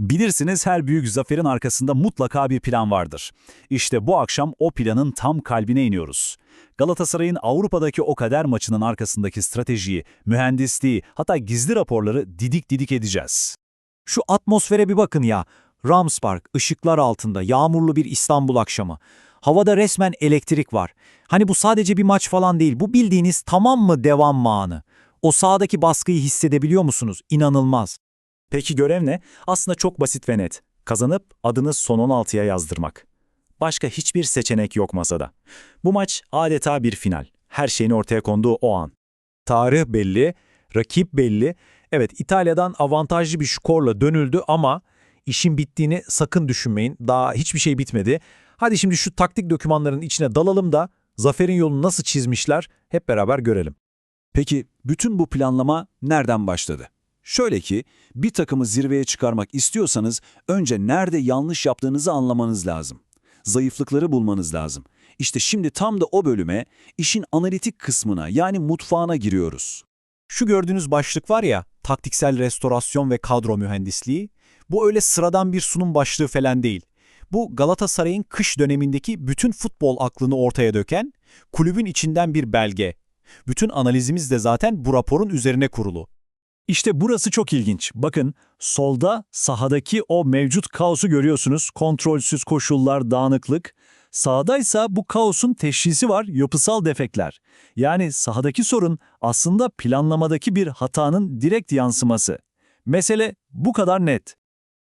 Bilirsiniz her büyük zaferin arkasında mutlaka bir plan vardır. İşte bu akşam o planın tam kalbine iniyoruz. Galatasaray'ın Avrupa'daki o kader maçının arkasındaki stratejiyi, mühendisliği, hatta gizli raporları didik didik edeceğiz. Şu atmosfere bir bakın ya. Rams Park, ışıklar altında, yağmurlu bir İstanbul akşamı. Havada resmen elektrik var. Hani bu sadece bir maç falan değil, bu bildiğiniz tamam mı devam mı anı. O sahadaki baskıyı hissedebiliyor musunuz? İnanılmaz. Peki görev ne? Aslında çok basit ve net. Kazanıp adını son 16'ya yazdırmak. Başka hiçbir seçenek yok masada. Bu maç adeta bir final. Her şeyin ortaya konduğu o an. Tarih belli, rakip belli. Evet İtalya'dan avantajlı bir skorla dönüldü ama işin bittiğini sakın düşünmeyin. Daha hiçbir şey bitmedi. Hadi şimdi şu taktik dokümanların içine dalalım da zaferin yolunu nasıl çizmişler hep beraber görelim. Peki bütün bu planlama nereden başladı? Şöyle ki, bir takımı zirveye çıkarmak istiyorsanız önce nerede yanlış yaptığınızı anlamanız lazım. Zayıflıkları bulmanız lazım. İşte şimdi tam da o bölüme, işin analitik kısmına yani mutfağına giriyoruz. Şu gördüğünüz başlık var ya, taktiksel restorasyon ve kadro mühendisliği. Bu öyle sıradan bir sunum başlığı falan değil. Bu Galatasaray'ın kış dönemindeki bütün futbol aklını ortaya döken, kulübün içinden bir belge. Bütün analizimiz de zaten bu raporun üzerine kurulu. İşte burası çok ilginç. Bakın solda sahadaki o mevcut kaosu görüyorsunuz. Kontrolsüz koşullar, dağınıklık. Sağdaysa bu kaosun teşhisi var, yapısal defekler. Yani sahadaki sorun aslında planlamadaki bir hatanın direkt yansıması. Mesele bu kadar net.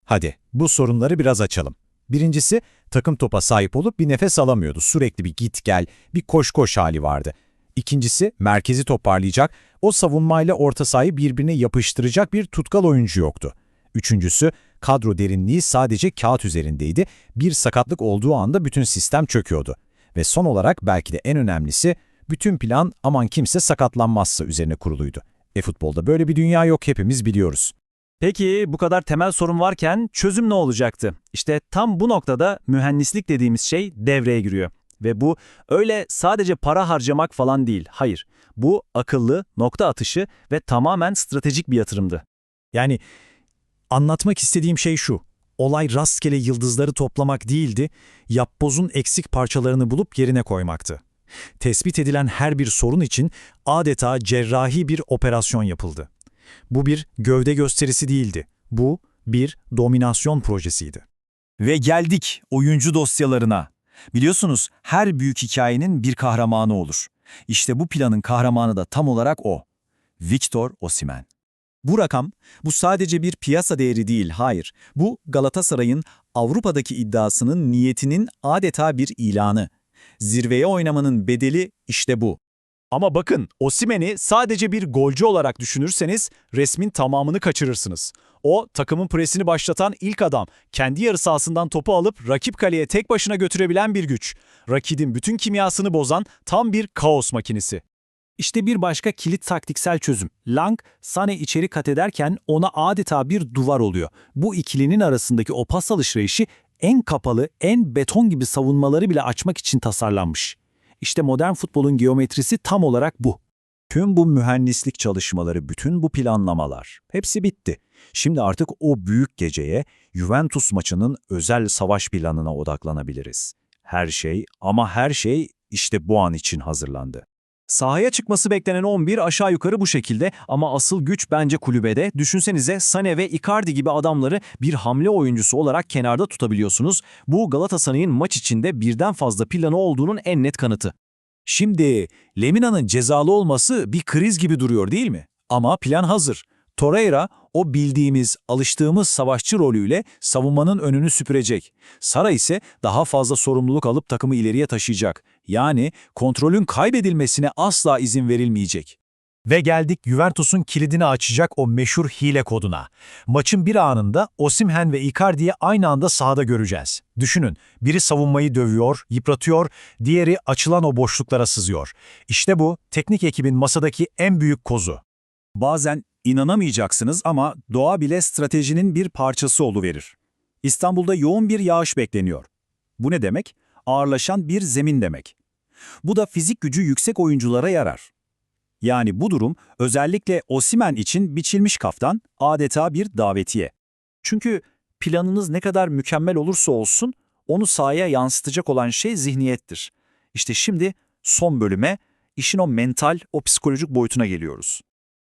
Hadi bu sorunları biraz açalım. Birincisi takım topa sahip olup bir nefes alamıyordu. Sürekli bir git gel, bir koş koş hali vardı. İkincisi merkezi toparlayacak, o savunmayla orta sahayı birbirine yapıştıracak bir tutkal oyuncu yoktu. Üçüncüsü kadro derinliği sadece kağıt üzerindeydi. Bir sakatlık olduğu anda bütün sistem çöküyordu. Ve son olarak belki de en önemlisi bütün plan aman kimse sakatlanmazsa üzerine kuruluydu. E futbolda böyle bir dünya yok hepimiz biliyoruz. Peki bu kadar temel sorun varken çözüm ne olacaktı? İşte tam bu noktada mühendislik dediğimiz şey devreye giriyor. Ve bu öyle sadece para harcamak falan değil. Hayır. Bu akıllı, nokta atışı ve tamamen stratejik bir yatırımdı. Yani anlatmak istediğim şey şu. Olay rastgele yıldızları toplamak değildi, yapbozun eksik parçalarını bulup yerine koymaktı. Tespit edilen her bir sorun için adeta cerrahi bir operasyon yapıldı. Bu bir gövde gösterisi değildi. Bu bir dominasyon projesiydi. Ve geldik oyuncu dosyalarına. Biliyorsunuz her büyük hikayenin bir kahramanı olur. İşte bu planın kahramanı da tam olarak o. Victor Osimhen. Bu rakam, bu sadece bir piyasa değeri değil, hayır. Bu Galatasaray'ın Avrupa'daki iddiasının niyetinin adeta bir ilanı. Zirveye oynamanın bedeli işte bu. Ama bakın Osimhen'i sadece bir golcü olarak düşünürseniz resmin tamamını kaçırırsınız. O takımın presini başlatan ilk adam. Kendi yarı sahasından topu alıp rakip kaleye tek başına götürebilen bir güç. Rakibin bütün kimyasını bozan tam bir kaos makinesi. İşte bir başka kilit taktiksel çözüm. Lang, Sane içeri kat ederken ona adeta bir duvar oluyor. Bu ikilinin arasındaki o pas alışverişi en kapalı, en beton gibi savunmaları bile açmak için tasarlanmış. İşte modern futbolun geometrisi tam olarak bu. Tüm bu mühendislik çalışmaları, bütün bu planlamalar hepsi bitti. Şimdi artık o büyük geceye Juventus maçının özel savaş planına odaklanabiliriz. Her şey ama her şey işte bu an için hazırlandı. Sahaya çıkması beklenen 11 aşağı yukarı bu şekilde ama asıl güç bence kulübede. Düşünsenize Sane ve Icardi gibi adamları bir hamle oyuncusu olarak kenarda tutabiliyorsunuz. Bu Galatasaray'ın maç içinde birden fazla planı olduğunun en net kanıtı. Şimdi Lemina'nın cezalı olması bir kriz gibi duruyor değil mi? Ama plan hazır. Torreira o bildiğimiz, alıştığımız savaşçı rolüyle savunmanın önünü süpürecek. Sara ise daha fazla sorumluluk alıp takımı ileriye taşıyacak. Yani kontrolün kaybedilmesine asla izin verilmeyecek. Ve geldik Juventus'un kilidini açacak o meşhur hile koduna. Maçın bir anında Osimhen ve Icardi'yi aynı anda sahada göreceğiz. Düşünün, biri savunmayı dövüyor, yıpratıyor, diğeri açılan o boşluklara sızıyor. İşte bu, teknik ekibin masadaki en büyük kozu. Bazen inanamayacaksınız ama doğa bile stratejinin bir parçası oluverir. İstanbul'da yoğun bir yağış bekleniyor. Bu ne demek? Ağırlaşan bir zemin demek. Bu da fizik gücü yüksek oyunculara yarar. Yani bu durum özellikle Osimen için biçilmiş kaftan adeta bir davetiye. Çünkü Planınız ne kadar mükemmel olursa olsun onu sahaya yansıtacak olan şey zihniyettir. İşte şimdi son bölüme işin o mental, o psikolojik boyutuna geliyoruz.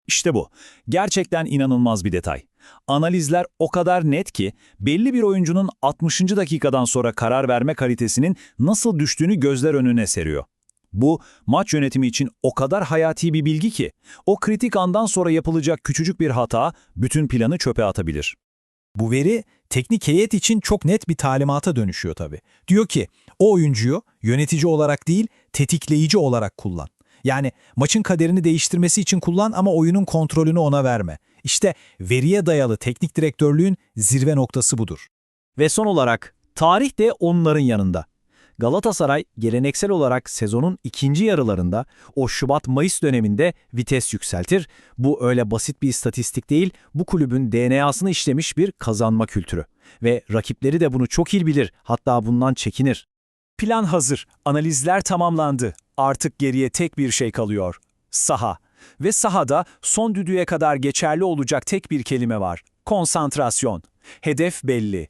İşte bu. Gerçekten inanılmaz bir detay. Analizler o kadar net ki belli bir oyuncunun 60. dakikadan sonra karar verme kalitesinin nasıl düştüğünü gözler önüne seriyor. Bu maç yönetimi için o kadar hayati bir bilgi ki o kritik andan sonra yapılacak küçücük bir hata bütün planı çöpe atabilir. Bu veri teknik heyet için çok net bir talimata dönüşüyor tabii. Diyor ki o oyuncuyu yönetici olarak değil tetikleyici olarak kullan. Yani maçın kaderini değiştirmesi için kullan ama oyunun kontrolünü ona verme. İşte veriye dayalı teknik direktörlüğün zirve noktası budur. Ve son olarak tarih de onların yanında. Galatasaray geleneksel olarak sezonun ikinci yarılarında o Şubat-Mayıs döneminde vites yükseltir. Bu öyle basit bir istatistik değil, bu kulübün DNA'sını işlemiş bir kazanma kültürü. Ve rakipleri de bunu çok iyi bilir, hatta bundan çekinir. Plan hazır, analizler tamamlandı. Artık geriye tek bir şey kalıyor. Saha. Ve sahada son düdüğe kadar geçerli olacak tek bir kelime var. Konsantrasyon. Hedef belli.